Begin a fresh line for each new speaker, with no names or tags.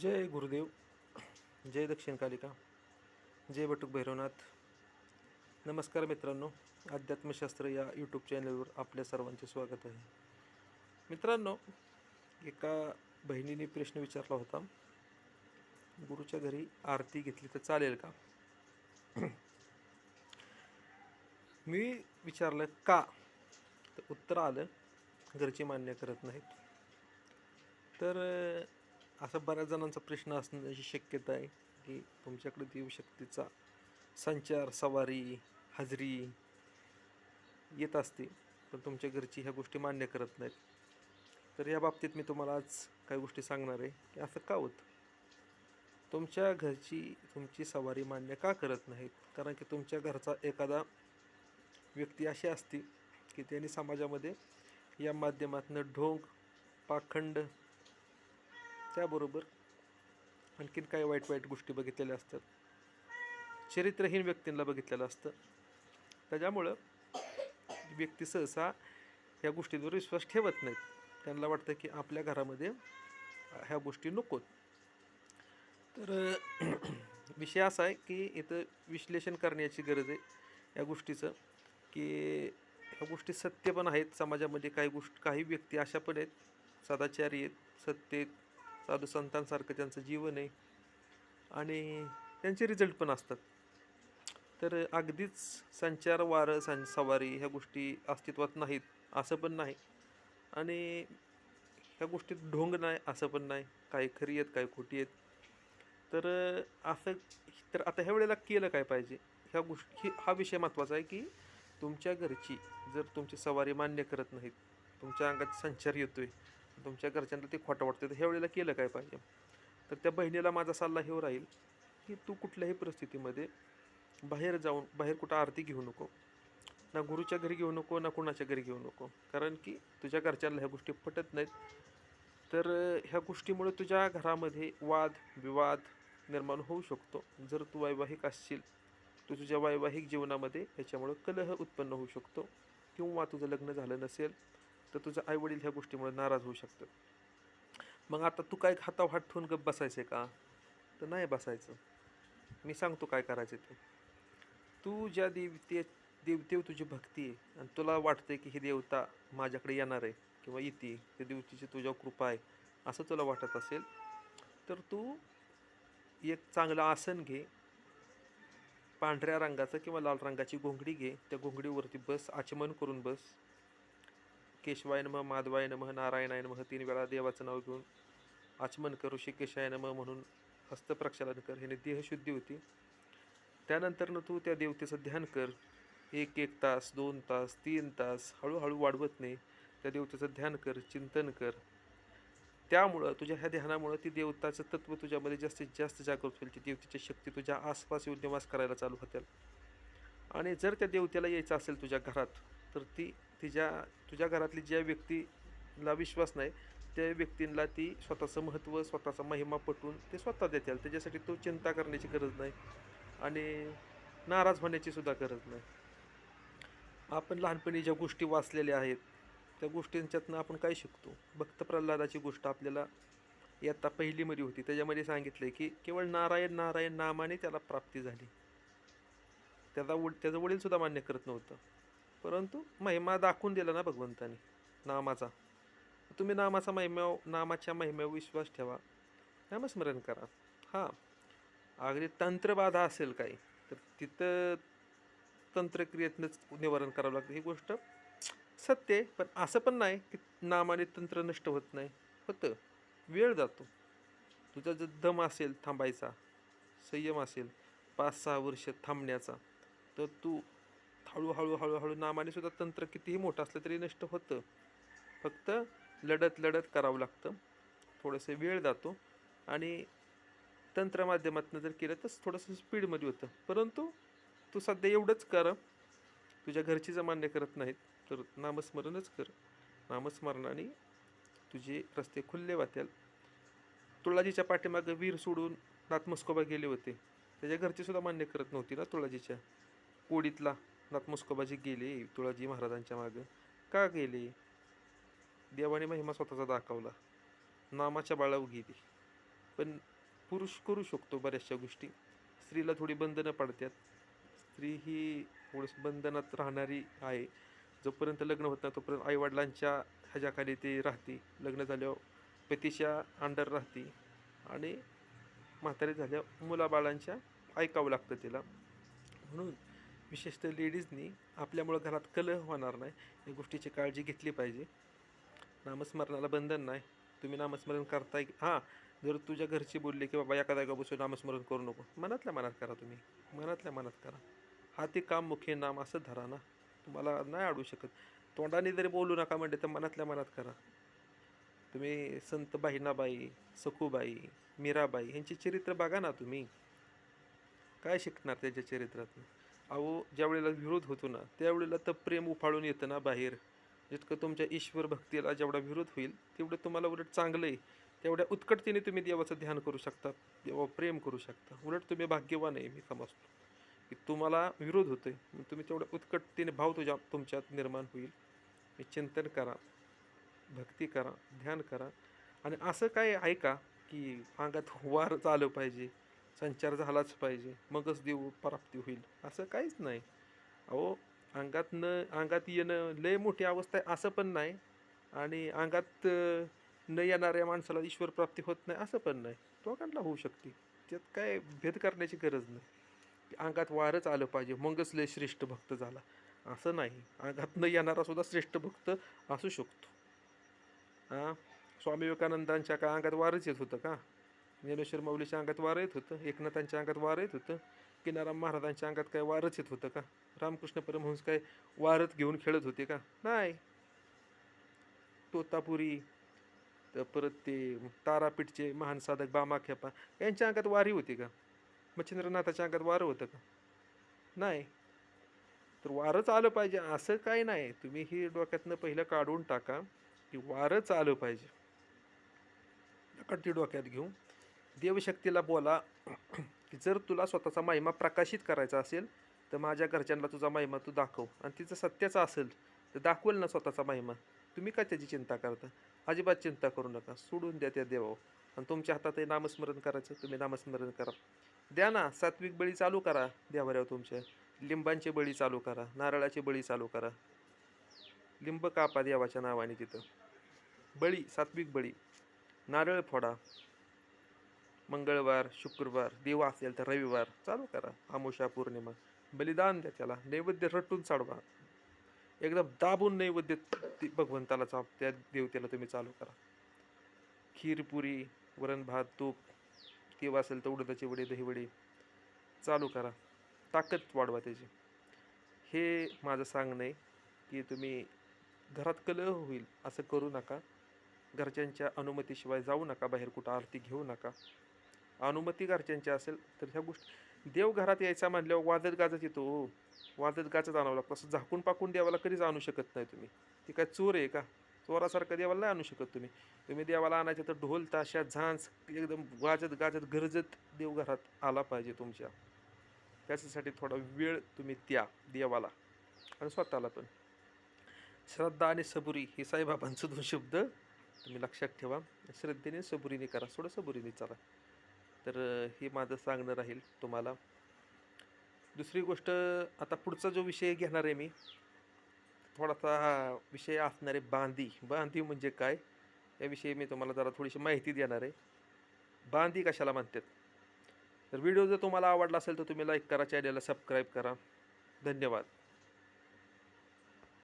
जय गुरुदेव जय दक्षिण कालिका जय बटुक भैरवनाथ. नमस्कार मित्रांनो अध्यात्मशास्त्र या यूट्यूब चॅनलवर आपल्या सर्वांचे स्वागत आहे. मित्रांनो एका बहिणीने प्रश्न विचारला होता गुरुच्या घरी आरती घेतली तर चालेल का? मी विचारलं का? तर उत्तर आलं घरचे मान्य करत नाहीत. तर असा बऱ्याच जणांचा प्रश्न असण्याची शक्यता आहे की तुमच्याकडे देवशक्तीचा संचार सवारी हजरी येत असते पण तुमच्या घरची ह्या गोष्टी मान्य करत नाहीत. तर या बाबतीत मी तुम्हाला आज काही गोष्टी सांगणार आहे की असं का होतं? तुमच्या घरची तुमची सवारी मान्य का करत नाहीत? कारण की तुमच्या घरचा एखादा व्यक्ती अशी असते की त्यांनी समाजामध्ये या माध्यमातून ढोंग पाखंड त्याबरोबर आणखीन काही वाईट वाईट गोष्टी बघितलेल्या असतात. चरित्रहीन व्यक्तींना बघितलेलं असतं. त्याच्यामुळं व्यक्ती सहसा ह्या गोष्टींवर विश्वास ठेवत नाहीत. त्यांना वाटतं की आपल्या घरामध्ये ह्या गोष्टी नकोत. तर विषय असा आहे की इथं विश्लेषण करण्याची गरज आहे. या गोष्टीचं की ह्या गोष्टी सत्य पण आहेत. समाजामध्ये काही गोष्ट काही व्यक्ती अशा पण आहेत. सदाचारी आहेत सत्य साधू संतांसारखं त्यांचं जीवन आहे. आणि त्यांचे रिझल्ट पण असतात. तर अगदीच संचार वारं सं सवारी ह्या गोष्टी अस्तित्वात नाहीत असं पण नाही. आणि ह्या गोष्टीत ढोंग नाही असं पण नाही. काही खरी आहेत काही खोटी आहेत. तर असं तर आता ह्या वेळेला केलं काय पाहिजे? ह्या गोष्टी हा विषय महत्त्वाचा आहे की तुमच्या घरची जर तुमची सवारी मान्य करत नाहीत तुमच्या अंगात संचार येतो आहे तुमच्या घरच्यांना ते खोटं वाटतं. तर ह्या वेळेला केलं काय पाहिजे? तर त्या बहिणीला माझा सल्ला हे राहील की तू कुठल्याही परिस्थितीमध्ये बाहेर जाऊन बाहेर कुठं आरती घेऊ नको. ना गुरुच्या घरी घेऊ नको ना कुणाच्या घरी घेऊ नको. कारण की तुझ्या घरच्यांना ह्या गोष्टी पटत नाहीत. तर ह्या गोष्टीमुळे तुझ्या घरामध्ये वाद विवाद निर्माण होऊ शकतो. जर तू वैवाहिक असशील तू तुझ्या वैवाहिक जीवनामध्ये याच्यामुळं कलह उत्पन्न होऊ शकतो. किंवा तुझं लग्न झालं नसेल तर तुझं आईवडील ह्या गोष्टीमुळे नाराज होऊ शकतं मग आता तू काय हातावर हात ठेवून गप बसायचं का? तर नाही बसायचं. मी सांगतो काय करायचं ते. तू ज्या देवते देवतेव तुझी भक्ती आहे आणि तुला वाटतंय की ही देवता माझ्याकडे येणार आहे किंवा येते त्या देवतेची तुझ्या कृपा आहे असं तुला वाटत असेल तर तू एक चांगलं आसन घे. पांढऱ्या रंगाचं किंवा लाल रंगाची घोंगडी घे. त्या घोंगडीवरती बस आचमन करून बस. केशवाय नमः माधवाय नमः नारायणाय नमः. तीन वेळा देवाचं नाव घेऊन आचमन कर ऋषिकेशाय नमः म्हणून हस्तप्रक्षालन कर. ह्याने देहशुद्धी होती. त्यानंतरनं तू त्या देवतेचं ध्यान कर. एक एक तास दोन तास तीन तास हळूहळू वाढवत नाही. त्या देवतेचं ध्यान कर चिंतन कर. त्यामुळं तुझ्या ह्या ध्यानामुळं ती देवताचं तत्व तुझ्यामध्ये जास्तीत जास्त जागृत होईल. ती देवतेची शक्ती तुझ्या आसपास येऊन निवास करायला चालू होतील आणि जर त्या देवतेला यायचं असेल तुझ्या घरात तर ती तिच्या तुझ्या घरातली ज्या व्यक्तीला विश्वास नाही त्या व्यक्तींना ती स्वतःचं महत्त्व स्वतःचा महिमा पटवून ते स्वतः देतील त्याच्यासाठी तो चिंता करण्याची गरज नाही आणि नाराज होण्याची सुद्धा गरज नाही. आपण लहानपणी ज्या गोष्टी वाचलेल्या आहेत त्या गोष्टींच्यातनं आपण काय शिकतो? भक्त प्रल्हादाची गोष्ट आपल्याला इयत्ता पहिलीमध्ये होती. त्याच्यामध्ये सांगितलं आहे की केवळ नारायण नारायण नामाने त्याला प्राप्ती झाली. त्याचा वड त्याचं वडीलसुद्धा मान्य करत नव्हतं. परंतु महिमा दाखवून दिला ना भगवंताने नामाचा. तुम्ही नामाचा महिम्या नामाच्या महिम्यावर विश्वास ठेवा. नामस्मरण करा. हां. अगदी तंत्रबाधा असेल काही तर तिथं तंत्रक्रियेतनंच निवारण करावं लागतं. ही गोष्ट सत्य आहे पण असं पण नाही की नामाने तंत्र नष्ट होत नाही. होतं. वेळ जातो. तुझा जर दम असेल थांबायचा संयम असेल पाच सहा वर्ष थांबण्याचा तर तू हळूहळू हळूहळू नामाने सुद्धा तंत्र कितीही मोठं असलं तरी नष्ट होतं. फक्त लढत लढत करावं लागतं. थोडंसं वेळ जातो. आणि तंत्र माध्यमातून जर केलं तर थोडंसं स्पीडमध्ये होतं. परंतु तू सध्या एवढंच कर. तुझ्या घरची जर मान्य करत नाहीत तर नामस्मरणच कर. नामस्मरणाने तुझे रस्ते खुल्ले वाटेल. तुळाजीच्या पाठीमागं वीर सोडून नाथमस्कोबा गेले होते. त्याच्या घरचीसुद्धा मान्य करत नव्हती ना तुळाजीच्या. कोडीतला. नाथमस्कोबाजी गेले तुळाजी महाराजांच्या मागं. का गेले? देवाने महिमा स्वतःचा दाखवला. नामाच्या बाळावर गेली पण पुरुष करू शकतो बऱ्याचशा गोष्टी. स्त्रीला थोडी बंधनं पडतात. स्त्री ही थोडंसं बंधनात राहणारी आहे. जोपर्यंत लग्न होत नाही तोपर्यंत आईवडिलांच्या ह्याच्याखाली ती राहते. लग्न झाल्यावर पतीच्या अंडर राहते. आणि म्हातारी झाल्यावर मुलाबाळांच्या ऐकावं लागतं तिला. म्हणून विशेषतः लेडीजनी आपल्यामुळं घरात कलह होणार नाही. या गोष्टीची काळजी घेतली पाहिजे. नामस्मरणाला बंधन नाही. तुम्ही नामस्मरण करताय हां जर तुझ्या घरची बोलली की बाबा एका जागा बसून नामस्मरण करू नको. मनातल्या मनात करा तुम्ही. मनातल्या मनात करा. हा ते काम मुख्य नाम असं धरा ना. तुम्हाला नाही अडवू शकत. तोंडाने जरी बोलू नका म्हणते तर मनातल्या मनात करा. तुम्ही संत बहिणाबाई सखूबाई मीराबाई यांची चरित्र बघा ना तुम्ही. काय शिकणार त्याच्या चरित्रातून? अहो ज्या वेळेला विरोध होतो ना त्यावेळेला तर प्रेम उफाळून येतं ना बाहेर. जितकं तुमच्या ईश्वर भक्तीला जेवढा विरोध होईल तेवढं तुम्हाला उलट चांगलं आहे. तेवढ्या उत्कटतेने तुम्ही देवाचं ध्यान करू शकता देवा प्रेम करू शकता. उलट तुम्ही भाग्यवान आहे मी समजतो. की तुम्हाला विरोध होतो मग तुम्ही तेवढ्या उत्कटतेने भाव तुझ्या तुमच्यात निर्माण होईल. मी चिंतन करा भक्ती करा ध्यान करा. आणि असं काय आहे का की अंगात वार चालू पाहिजे? संचार झालाच पाहिजे. मगच देव प्राप्ती होईल. असं काहीच नाही. अहो अंगात न अंगात येणं लय मोठी अवस्था आहे असं पण नाही. आणि अंगात न येणाऱ्या माणसाला ईश्वर प्राप्ती होत नाही असं पण नाही. दोघांना होऊ शकते. त्यात काय भेद करण्याची गरज नाही. की अंगात वारच आलं पाहिजे मगच लय श्रेष्ठ भक्त झाला. असं नाही. अंगात न येणारा सुद्धा श्रेष्ठ भक्त असू शकतो. हां स्वामी विवेकानंदांच्या का अंगात वारच येत होतं का? ज्ञानेश्वर माऊलीच्या अंगात वारं येत होतं. एकनाथांच्या अंगात वारं येत होतं. किनाराम महाराजांच्या अंगात काय वारच येत होतं का? रामकृष्ण परमहंस काय वारत घेऊन खेळत होते का? नाही. तोतापुरी तर परत ते तारापीठचे महान साधक बामा खेपा यांच्या अंगात वारी होती का? मच्छिंद्रनाथाच्या अंगात वारं होतं का? नाही. तर वारंच आलं पाहिजे. असं काय नाही. तुम्ही ही डोक्यातनं पहिलं काढून टाका की वारंच आलं पाहिजे. नका ती डोक्यात घेऊन देवशक्तीला बोला की जर तुला स्वतःचा महिमा प्रकाशित करायचा असेल तर माझ्या घरच्यांना तुझा महिमा तू दाखव. आणि तिचं सत्याचा असेल तर दाखवेल ना स्वतःचा महिमा. तुम्ही काय त्याची चिंता करता? अजिबात चिंता करू नका. सोडून द्या त्या देवावर. आणि तुमच्या हातात नामस्मरण करायचं तुम्ही नामस्मरण करा. द्या ना सात्विक बळी चालू करा देवाऱ्यावर तुमच्या. लिंबांचे बळी चालू करा. नारळाचे बळी चालू करा. लिंब कापा देवाच्या नावाने तिथं. बळी सात्विक बळी. नारळ फोडा. मंगळवार शुक्रवार देव असेल तर रविवार. चालू करा. आमुषा पौर्णिमा. बलिदान द्या त्याला. नैवेद्य रटून चाडवा. एकदम दाबून नैवेद्य भगवंताला चाप त्या देवतेला तुम्ही चालू करा. खीरपुरी वरण भात तूप किंवा असेल तर उडदाचे वडे दहीवडे चालू करा. ताकद वाढवा त्याची. हे माझं सांगणं आहे की तुम्ही घरात कलह होईल असं करू नका. घरच्यांच्या अनुमतीशिवाय जाऊ नका. बाहेर कुठं आरती घेऊ नका. अनुमती घरच्यांची असेल तर ह्या गोष्टी देव घरात यायचा म्हणल्यावर वाजत गाजत येतो हो. वाजत गाजत आणावं लागतं. असं झाकून पाकून देवाला कधीच आणू शकत नाही तुम्ही. ती काय चोर आहे का? चोरासारखं देवाला नाही आणू शकत तुम्ही. तुम्ही देवाला आणायचे तर ढोल ताशा झांज एकदम वाजत गाजत गरजत देव घरात आला पाहिजे तुमच्या. त्याच्यासाठी थोडा वेळ तुम्ही द्या देवाला. आणि स्वतःला पण. श्रद्धा आणि सबुरी हे साईबाबांचं दोन शब्द तुम्ही लक्षात ठेवा. श्रद्धेने सबुरीने करा. थोडं सबुरीने चाला. तर हे माझं सांगणं राहील तुम्हाला. दुसरी गोष्ट आता पुढचा जो विषय घेणार आहे मी थोडासा हा विषय असणार आहे बांधी. बांधी म्हणजे काय? याविषयी मी तुम्हाला जरा थोडीशी माहिती देणार आहे. बांधी कशाला म्हणतात? तर व्हिडिओ जर तुम्हाला आवडला असेल तर तुम्ही लाईक करा चॅनलला सबस्क्राईब करा. धन्यवाद.